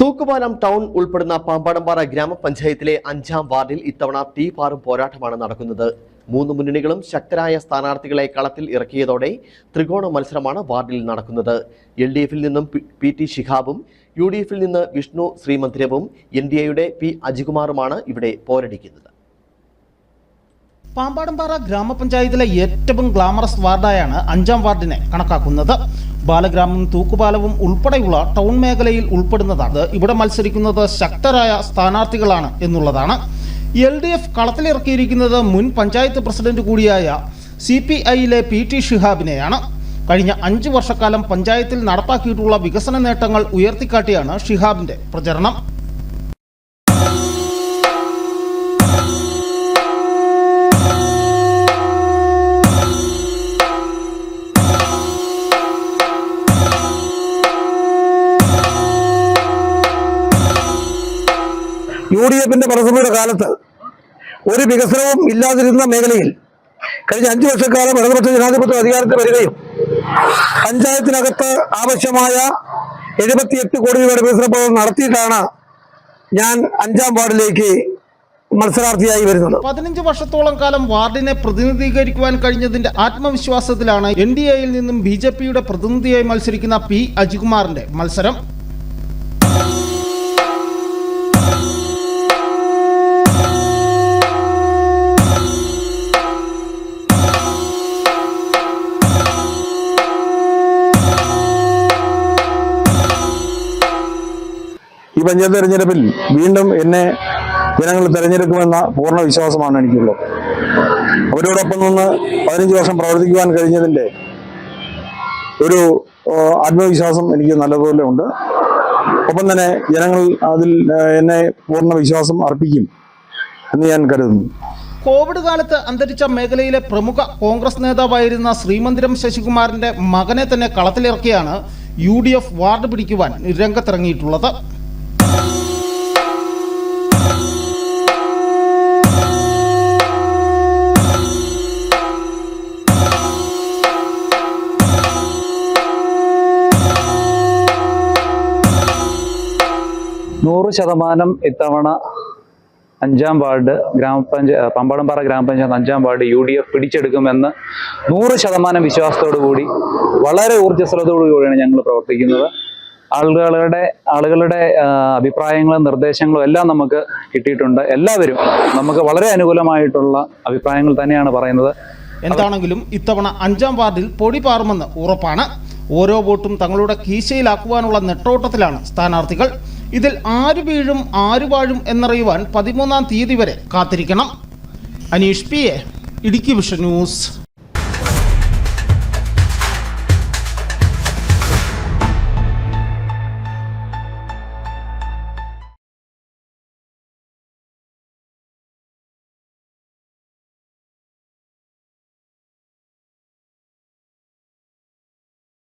തൂക്കുപാലം town ഉൾപ്പെടുന്ന പാമ്പാടമ്പാറ ഗ്രാമപഞ്ചായത്തിലെ അഞ്ചാം വാർഡിൽ ഇത്തവണ തീപാറും പോരാട്ടമാണ് നടക്കുന്നത്. മൂന്ന് മുന്നണികളും ശക്തരായ സ്ഥാനാർത്ഥികളെ കളത്തിൽ ഇറക്കിയതോടെ ത്രികോണ മത്സരമാണ് വാർഡിൽ നടക്കുന്നത്. എൽ ഡി എഫിൽ നിന്നും പി- ടി ശിഹാബും യു ഡി എഫിൽ നിന്ന് വിഷ്ണു ശ്രീമന്ദിരവും എൻ ഡി എയുടെ പി അജികുമാറുമാണ് ഇവിടെ പോരടിക്കുന്നത്. പാമ്പാടമ്പാറ ഗ്രാമപഞ്ചായത്തിലെ ഏറ്റവും ഗ്ലാമറസ് വാർഡായാണ് അഞ്ചാം വാർഡിനെ കണക്കാക്കുന്നത്. ബാലഗ്രാമം തൂക്കുപാലവും ഉൾപ്പെടെയുള്ള ടൗൺ മേഖലയിൽ ഉൾപ്പെടുന്നതാണ്. ഇവിടെ മത്സരിക്കുന്നത് ശക്തരായ സ്ഥാനാർത്ഥികളാണ് എന്നുള്ളതാണ്. എൽ ഡി എഫ് കളത്തിലിറക്കിയിരിക്കുന്നത് മുൻ പഞ്ചായത്ത് പ്രസിഡന്റ് കൂടിയായ സി പി ഐയിലെ പി ടി ഷിഹാബിനെയാണ്. കഴിഞ്ഞ അഞ്ച് വർഷക്കാലം പഞ്ചായത്തിൽ നടപ്പാക്കിയിട്ടുള്ള വികസന നേട്ടങ്ങൾ ഉയർത്തിക്കാട്ടിയാണ് ഷിഹാബിന്റെ പ്രചരണം. യു ഡി എഫിന്റെ പ്രസമയുടെ കാലത്ത് ഒരു വികസനവും ഇല്ലാതിരുന്ന മേഖലയിൽ കഴിഞ്ഞ അഞ്ചു വർഷക്കാലം ഇടതുപക്ഷ ജനാധിപത്യ അധികാരത്തിൽ വരികയും പഞ്ചായത്തിനകത്ത് ആവശ്യമായ എഴുപത്തിയെട്ട് കോടി രൂപയുടെ വികസന പ്രവർത്തനം നടത്തിയിട്ടാണ് ഞാൻ അഞ്ചാം വാർഡിലേക്ക് മത്സരാർത്ഥിയായി വരുന്നത്. പതിനഞ്ച് വർഷത്തോളം കാലം വാർഡിനെ പ്രതിനിധീകരിക്കുവാൻ കഴിഞ്ഞതിന്റെ ആത്മവിശ്വാസത്തിലാണ് എൻ ഡി എയിൽ നിന്നും ബി ജെ പിയുടെ പ്രതിനിധിയായി മത്സരിക്കുന്ന പി അജികുമാറിന്റെ മത്സരം. ഈ പഞ്ചായത്ത് തെരഞ്ഞെടുപ്പിൽ വീണ്ടും എന്നെ ജനങ്ങൾ തെരഞ്ഞെടുക്കുമെന്ന പൂർണ വിശ്വാസമാണ് എനിക്കുള്ളത്. അവരോടൊപ്പം നിന്ന് പതിനഞ്ച് വർഷം പ്രവർത്തിക്കുവാൻ കഴിഞ്ഞതിന്റെ ഒരു ആത്മവിശ്വാസം എനിക്ക് നല്ലതുപോലെ ഉണ്ട്. ഒപ്പം തന്നെ ജനങ്ങൾ അതിൽ എന്നെ പൂർണ വിശ്വാസം അർപ്പിക്കും എന്ന് ഞാൻ കരുതുന്നു. കോവിഡ് കാലത്ത് അന്തരിച്ച മേഖലയിലെ പ്രമുഖ കോൺഗ്രസ് നേതാവായിരുന്ന ശ്രീമന്ദിരം ശശികുമാറിന്റെ മകനെ തന്നെ കളത്തിലിറക്കിയാണ് യു ഡി എഫ് വാർഡ് പിടിക്കുവാൻ രംഗത്തിറങ്ങിയിട്ടുള്ളത്. നൂറ് ശതമാനം ഇത്തവണ അഞ്ചാം വാർഡ് ഗ്രാമപഞ്ചായത്ത് പമ്പടംപാറ ഗ്രാമപഞ്ചായത്ത് അഞ്ചാം വാർഡ് യു ഡി എഫ് പിടിച്ചെടുക്കുമെന്ന് നൂറ് ശതമാനം കൂടി വളരെ ഊർജസ്വലതയോടു കൂടിയാണ് ഞങ്ങൾ പ്രവർത്തിക്കുന്നത്. ആളുകളുടെ ആളുകളുടെ അഭിപ്രായങ്ങളും നിർദ്ദേശങ്ങളും എല്ലാം നമുക്ക് കിട്ടിയിട്ടുണ്ട്. എല്ലാവരും നമുക്ക് വളരെ അനുകൂലമായിട്ടുള്ള അഭിപ്രായങ്ങൾ തന്നെയാണ് പറയുന്നത്. എന്താണെങ്കിലും ഇത്തവണ അഞ്ചാം വാർഡിൽ പൊടി പാറുമെന്ന് ഉറപ്പാണ്. ഓരോ വോട്ടും തങ്ങളുടെ കീശയിലാക്കുവാനുള്ള നെട്ടോട്ടത്തിലാണ് സ്ഥാനാർത്ഥികൾ. ഇതിൽ ആര് വീഴും ആര് വാഴും എന്നറിയുവാൻ പതിമൂന്നാം തീയതി വരെ കാത്തിരിക്കണം. Aneesh P A Idukki vision news.